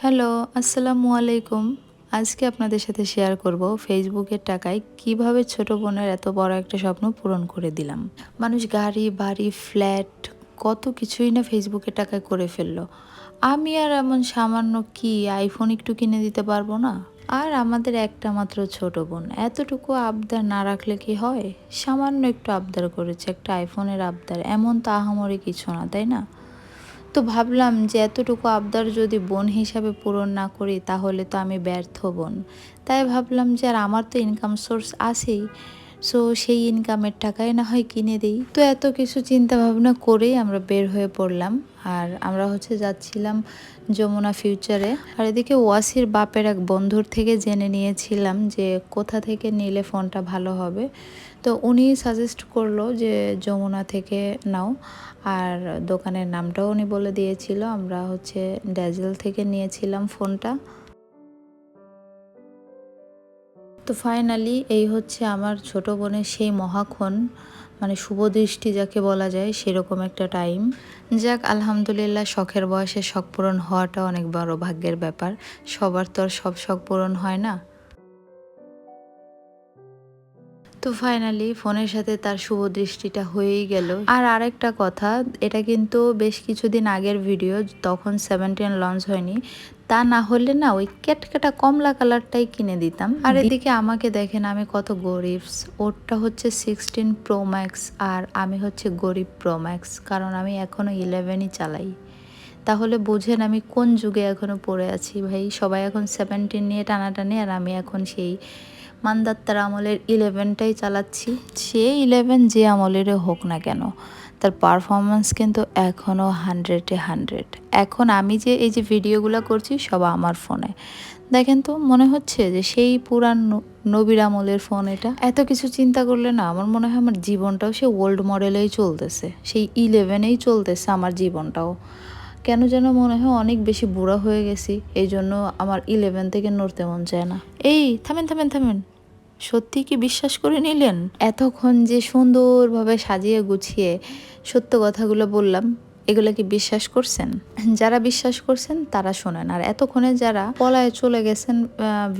Hello, আসসালামু আলাইকুম। আজকে আপনাদের সাথে শেয়ার করব ফেসবুকের টাকায় কীভাবে ছোট বোনের এত বড় একটা স্বপ্ন পূরণ করে দিলাম। মানুষ গাড়ি, বাড়ি ফ্ল্যাট কত কিছুই না ফেসবুকের টাকায় করে ফেলল। আমি আর এমন সামান্য কি আইফোন একটু কিনে দিতে পারব না? আর আমাদের একটা মাত্র ছোট বোন, এতটুকু আবদার না রাখলে কি হয়? সামান্য একটু আবদার করেছে, একটা আইফোনের আবদার, এমন তো আহামরি কিছু না, তাই না? তো ভাবলাম যে এতটুকু আবদার যদি বোন হিসাবে পূরণ না করি, তাহলে তো আমি ব্যর্থ বোন। তাই ভাবলাম যে আর আমার তো ইনকাম সোর্স আছেই। সো সেই ইনকামের টাকায় না হয় কিনে দিই। তো এত কিছু চিন্তা ভাবনা করেই আমরা বের হয়ে পড়লাম। আর আমরা হচ্ছে যাচ্ছিলাম যমুনা ফিউচারে আর এদিকে ওয়াসির বাপের এক বন্ধুর থেকে জেনে নিয়েছিলাম যে কোথা থেকে নিলে ফোনটা ভালো হবে। তো উনি সাজেস্ট করল যে যমুনা থেকে নাও। আর দোকানের নামটাও উনি বলে দিয়েছিল। আমরা হচ্ছে ড্যাজেল থেকে নিয়েছিলাম ফোনটা। তো ফাইনালি এই হচ্ছে আমার ছোট বোনের সেই মহাক্ষণ মানে শুভ দৃষ্টি যাকে বলা যায় সেরকম একটা টাইম যাক, আলহামদুলিল্লাহ শখের বয়সে শখ পূরণ হওয়াটা অনেক বড় ভাগ্যের ব্যাপার। সবার তো আর সব শখ পূরণ হয় না। তো ফাইনালি ফোনের সাথে তার শুভ দৃষ্টিটা হয়েই গেল। আর আরেকটা কথা এটা কিন্তু বেশ কিছুদিন আগের ভিডিও তখন সেভেন্টিন লঞ্চ হয়নি। তা না হলে না ওই ক্যাটকাটা কমলা কালারটাই কিনে দিতাম। আর এদিকে আমাকে দেখেন আমি কত গরিব। ওরটা হচ্ছে সিক্সটিন প্রো ম্যাক্স আর আমি হচ্ছে গরিব প্রো ম্যাক্স কারণ আমি এখনও ইলেভেনই চালাই। তাহলে বোঝেন আমি কোন যুগে এখনও পড়ে আছি ভাই? সবাই এখন সেভেন্টিন নিয়ে টানাটানি আর আমি এখন সেই মান্দাত্তার আমলের ইলেভেনটাই চালাচ্ছি। সে ইলেভেন যে আমলেরও হোক না কেন, তার পারফরমেন্স কিন্তু এখনও হান্ড্রেডে হান্ড্রেড এখন আমি যে এই যে ভিডিওগুলো করছি, সব আমার ফোনে দেখেন তো, মনে হচ্ছে যে সেই পুরান নবীর আমলের ফোন এটা। এত কিছু চিন্তা করলে না, আমার মনে হয় আমার জীবনটাও সে ওল্ড মডেলেই চলতেছে। সেই ইলেভেনেই চলতেছে আমার জীবনটাও। কেন যেন মনে হয় অনেক বেশি বুড়া হয়ে গেছি, এই জন্য আমার ইলেভেন থেকে নড়তে মন চায় না। এই, থামেন থামেন থামেন। সত্যি কি বিশ্বাস করে নিলেন? এতক্ষণ যে সুন্দরভাবে সাজিয়ে গুছিয়ে সত্য কথাগুলো বললাম, এগুলো কি বিশ্বাস করছেন? যারা বিশ্বাস করছেন তারা শোনেন, আর এতক্ষণে যারা পলায় চলে গেছেন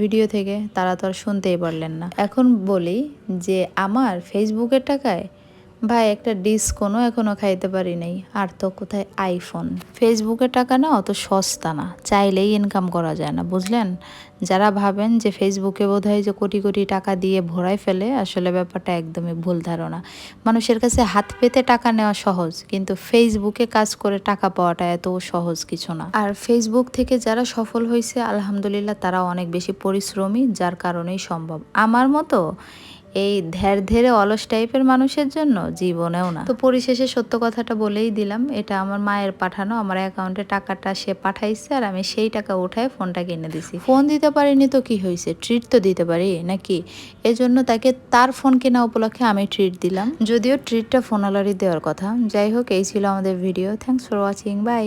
ভিডিও থেকে, তারা তো আর শুনতেই পারলেন না। এখন বলি যে আমার ফেসবুকের টাকায় ভাই, একটা ডিসকোনও এখনও খাইতে পারি নাই। আর তো কোথায় আইফোন ফেসবুকের টাকা না অত সস্তা না, চাইলেই ইনকাম করা যায় না, বুঝলেন? যারা ভাবেন যে ফেসবুকে বোধহয় যে কোটি কোটি টাকা দিয়ে ভরাই ফেলে, আসলে ব্যাপারটা একদমই ভুল ধারণা। মানুষের কাছে হাত পেতে টাকা নেওয়া সহজ, কিন্তু ফেসবুকে কাজ করে টাকা পাওয়াটা এত সহজ কিছু না। আর ফেসবুক থেকে যারা সফল হয়েছে আলহামদুলিল্লাহ তারা অনেক বেশি পরিশ্রমী, যার কারণেই সম্ভব। আমার মতো এই ধ্যার ধেরে অলস টাইপের মানুষের জন্য জীবনেও না। তো পরিশেষে সত্য কথাটা বলেই দিলাম, এটা আমার মায়ের পাঠানো, আমার অ্যাকাউন্টে টাকাটা সে পাঠাইছে আর আমি সেই টাকা উঠায় ফোনটা কিনে দিছি। ফোন দিতে পারিনি তো কি হয়েছে ট্রিট তো দিতে পারি নাকি? এজন্য তাকে তার ফোন কেনা উপলক্ষে আমি ট্রিট দিলাম। যদিও ট্রিটটা ফোনালারই দেওয়ার কথা। যাই হোক, এই ছিল আমাদের video thanks for watching bye